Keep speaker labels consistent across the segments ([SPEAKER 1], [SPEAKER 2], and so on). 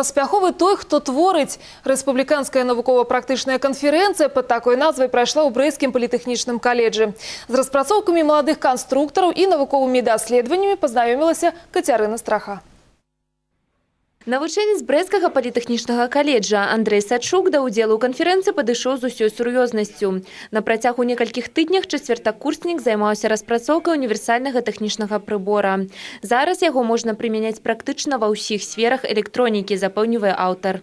[SPEAKER 1] Паспяховы той, хто творить. Рэспубліканская навукова-практычная канферэнцыя пад такой назвай прайшла ў брэйскім політэхнічным каледжы. З распрацоўкамі маладых канструктараў і навуковымі даследаваннямі пазнаёмілася Кацярына Страха.
[SPEAKER 2] Навучэнец брэсцкага палітэхнічнага каледжа Андрэй Сачук да ўдзелу ў канферэнцыі падышоў з усёй сур'ёзнасцю. На працягу некалькіх тыднях чацвертакурснік займаўся распрацоўкай універсальнага тэхнічнага прыбора. Зараз яго можна прымяняць практычна ва ўсіх сферах электронікі, запэўнівае аўтар.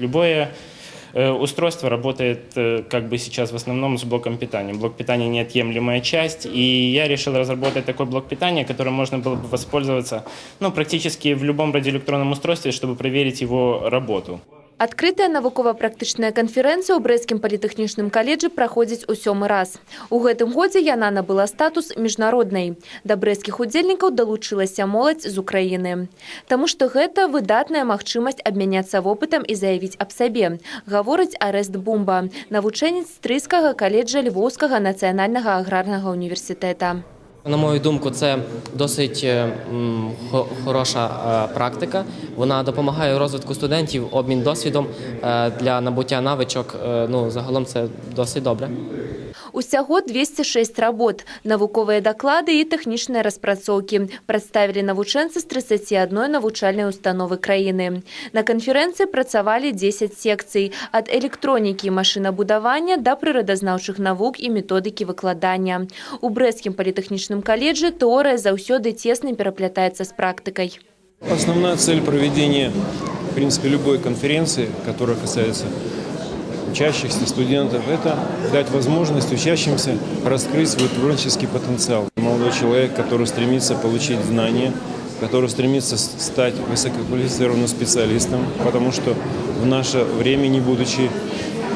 [SPEAKER 3] Любое э, устройство работает э, как бы сейчас в основном с блоком питания. Блок питания неотъемлемая часть, и я решил разработать такой блок питания, которым можно было бы воспользоваться ну, практически в любом радиоэлектронном устройстве, чтобы проверить его работу.
[SPEAKER 2] Адкрытая навукова-практычная канферэнцыя ў брэсцкім палітэхнічным каледжы праходзіць у сёмы раз. У гэтым годзе яна набыла статус міжнароднай. Да брэсцкіх удзельнікаў далучылася моладзь з Украіны. Таму што гэта выдатная магчымасць абмяняцца вопытам і заявіць аб сабе, гаворыць Арэст Бумба, навучэнец стрыйскага каледжа Львоўскага нацыянальнага аграрнага універсітэта.
[SPEAKER 4] На мою думку, це досить е, хороша е, практика. Вона допомагає розвитку студентів, обмін досвідом е, для набуття навичок. Ну, загалом це досить добре.
[SPEAKER 2] Усяго 206 работ, навуковыя даклады і тэхнічныя распрацоўкі прадставілі навучэнцы з 31 навучальнай установы краіны. На канферэнцыі працавалі 10 секцый ад электронікі і машынабудавання да прырадазнаўчых навук і методыкі выкладання. У брэсцкім палітэхнічным каледжы тэорыя заўсёды цесна пераплятаецца з практыкай.
[SPEAKER 5] Основная цель проведения, в принципе, любой конференции, которая касается учащихся, студентов, это дать возможность учащимся раскрыть свой творческий потенциал. Молодой человек, который стремится получить знания, который стремится стать высококвалифицированным специалистом, потому что в наше время, не будучи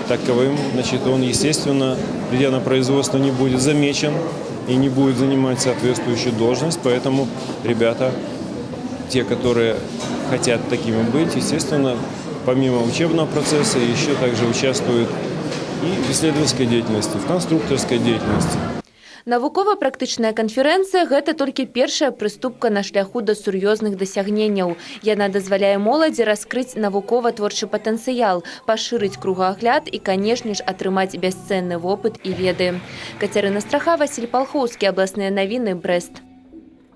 [SPEAKER 5] таковым, значит, он, естественно, придя на производство, не будет замечен и не будет занимать соответствующую должность, поэтому ребята те, которые хотят такими быть, естественно, помимо учебного процесса, еще также участвуют и в исследовательской деятельности, в конструкторской деятельности.
[SPEAKER 2] Навукова-практычная канферэнцыя гэта толькі першая прыступка на шляху да сур'ёзных дасягненняў. Яна дазваляе моладзі раскрыць навукова-творчы патэнцыял, пашырыць кругагляд і, канешне ж, атрымаць бясцэнны вопыт і веды. Кацярына Страха, Васіль Палхоўскі, абласныя навіны, Брэст.